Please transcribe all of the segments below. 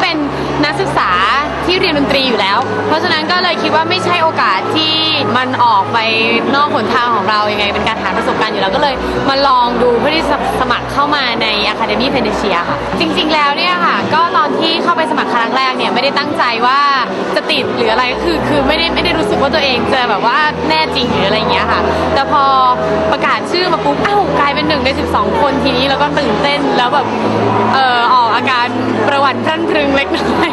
เป็นนักศึกษา ที่เรียนดนตรีอยู่แล้ว เพราะฉะนั้นก็เลยคิดว่าไม่ใช่โอกาสที่มันออกไปนอกหนทางของเรายังไง เป็นการหาประสบการณ์อยู่แล้วก็เลยมาลองดูเพื่อที่จะสมัครเข้ามาใน Academy p e n d e c i a ค่ะ จริงๆแล้วเนี่ยค่ะ ก็ตอนที่เข้าไปสมัครครั้งแรกเนี่ยไม่ได้ตั้งใจว่าจะติดหรืออะไรคือคือไม่ได้ไม่ได้รู้สึกว่าตัวเองจะแบบว่าแน่จริงหรืออะไรอย่างเงี้ยค่ะแต่พอประกาศชื่อมาปุ๊บอ้าวกลายเป็นหนึ่งใน 12 คนทีนี้แล้วก็ตื่นเต้นแล้วแบบเออออกอาการประวัติพรั่นพรึงเล็กน้อย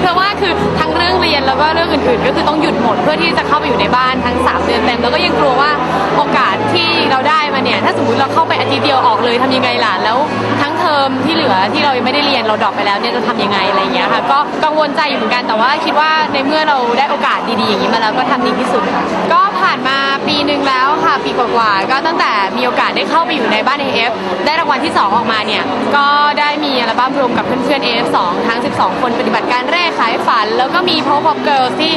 เพราะว่าคือทั้งเรื่องเรียนแล้วก็เรื่องอื่นๆ ก็คือต้องหยุดหมดเพื่อที่จะเข้าไปอยู่ในบ้านทั้ง3เดือนเต็มแล้วก็ยังกลัวว่าโอกาสที่เราได้มาเนี่ยถ้าสมมติเราเข้าไปอาทิตย์เดียวออกเลยทำยังไงล่ะแล้วทั้งเทอมที่เหลือที่เรายังไม่ได้เรียนเราดรอปไปแล้วเนี่ยจะทำยังไงอะไรอย่างเงี้ยค่ะก็กังวลใจอยู่เหมือนกันแต่ว่าคิดว่าในเมื่อเราได้โอกาสดีๆอย่างนี้มาแล้วก็ทำดีที่สุดค่ะก็ ผ่านมาปีหนึ่งแล้วค่ะ ปีกว่าๆก็ตั้งแต่มีโอกาสได้เข้าไปอยู่ในบ้าน AF ได้รางวัลที่ 2 ออกมาเนี่ย ก็ได้มีอัลบั้มรวมกับเพื่อนๆ AF2 ทั้ง 12 คนปฏิบัติการเร่ขายฝัน แล้วก็มี Pop Pop Girls ที่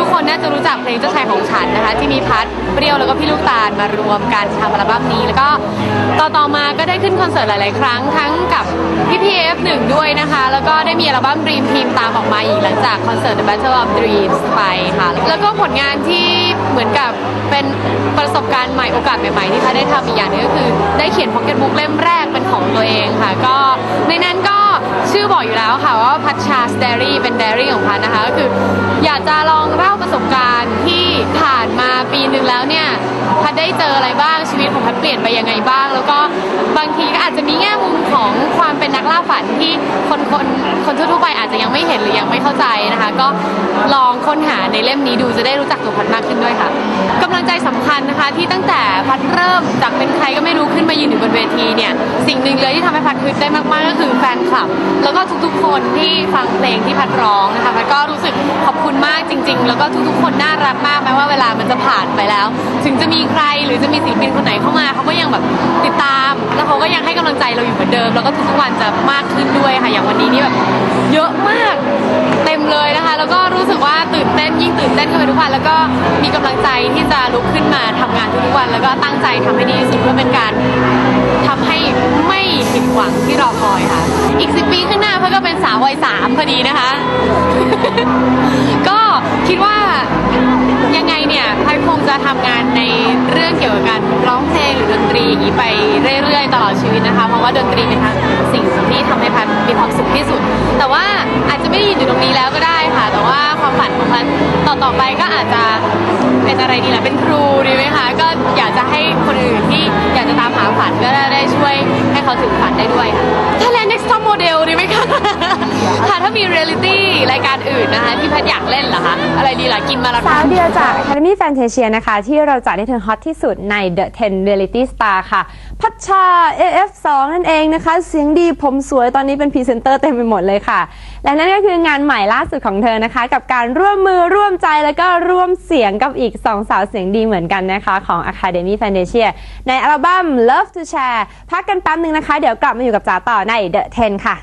ทุกคนน่าจะรู้จักเพลงเจ้าชายของฉันนะคะ ที่มีพัดเปรี้ยวแล้วก็พี่ลูกตาลมารวมกันทำอัลบั้มนี้ แล้วก็ต่อต่อมาก็ได้ขึ้นคอนเสิร์ตหลายๆ ครั้งทั้งกับพี่พี F1 ด้วยนะคะ แล้วก็ได้มีอัลบั้ม Dream Team ตามออกมาอีกหลังจากคอนเสิร์ต The Battle of Dreams ไปค่ะแล้วก็ผลงานที่ เป็นประสบการณ์ใหม่โอกาสใหม่ๆที่พัดได้ทำอีกอย่างนึงก็คือ ได้เขียนพ็อกเก็ตบุ๊กเล่มแรกเป็นของตัวเองค่ะ ก็ในนั้นก็ชื่อบอกอยู่แล้วค่ะว่าพัชชาสเดรี่เป็นเดรี่ของพัดนะคะก็คืออยากจะลองเล่าประสบ กล่าฝันที่คนคนคนทั่วๆไปอาจจะยังไม่เห็นหรือยังไม่เข้าใจนะคะ ก็ลองค้นหาในเล่มนี้ดูจะได้รู้จักตัวพัดมากขึ้นด้วยค่ะกำลังใจสำคัญนะคะที่ตั้งแต่พัดเริ่มจากเป็นใครก็ไม่รู้ขึ้นมายืนอยู่บนเวทีเนี่ยสิ่งหนึ่งเลยที่ทำให้พัดฮึดได้มากๆก็คือแฟนคลับ แล้วก็ทุกๆคนที่ฟังเพลงที่พัดร้องนะคะพัดก็รู้สึกขอบคุณมากจริง ๆ แล้วก็ทุกๆคนน่ารักมากแม้ว่าเวลามันจะผ่านไปแล้ว ถึงจะมีใครหรือจะมีศิลปินคนไหนเข้ามาเขาก็ยังแบบติดตาม แล้วเขาก็ยังให้กำลังใจเราอยู่เหมือนเดิม แล้วก็ทุกๆวันจะมากขึ้นด้วยค่ะ อย่างวันนี้นี่แบบเยอะมากเต็มเลยนะคะ แล้วก็รู้สึกว่าตื่นเต้นยิ่งตื่นเต้นขึ้นไปทุกวัน แล้วก็มีกำลังใจที่จะลุกขึ้นมาทำงานทุกๆวัน แล้วก็ตั้งใจทำให้ดีที่สุดเพื่อเป็นการทำให้ไม่ผิดหวังที่รอคอยค่ะ อีกสิปีข้างหน้าเพื่อก็เป็นสาววัยสามพอดีนะคะ ก็คิดว่ายังไงเนี่ยพัดคงจะทำงานใน ร้องเพลงหรือดนตรีอย่างนี้ไปเรื่อยๆ ตลอดชีวิตนะคะ เพราะว่าดนตรีเป็นทั้งสิ่งที่ทำให้พัดมีความสุขที่สุด แต่ว่าอาจจะไม่ได้ยืนอยู่ตรงนี้แล้วก็ได้ค่ะ แต่ว่าความฝันของพัดต่อๆไปก็อาจจะเป็นอะไรดีล่ะเป็นครูดีไหมคะก็อยากจะให้คนอื่นที่อยากจะตามหาฝันก็ได้ช่วยให้เขาถึงฝันได้ด้วยค่ะถ้าแลน next top model ดีไหมคะค่ะถ้ามีเรียลิตี้รายการอื่นนะคะ ที่พัดอยากเล่นเหรอคะ อะไรดีล่ะ กินมาราธอสาวนเดียวจาก Academy Fantasia นะคะ ที่เราจัดให้เธอฮอตที่สุดใน The 10 Reality Star ค่ะ พัชชา AF2 นั่นเองนะคะ เสียงดีผมสวยตอนนี้เป็นพรีเซนเตอร์เต็มไปหมดเลยค่ะ และนั่นก็คืองานใหม่ล่าสุดของเธอนะคะ กับการร่วมมือร่วมใจแล้วก็ร่วมเสียงกับอีก 2 สาวเสียงดีเหมือนกันนะคะของ Academy Fantasia ในอัลบั้ม Love to Share พักกันแป๊บนึงนะคะ เดี๋ยวกลับมาอยู่กับจ๋าต่อใน The 10 ค่ะ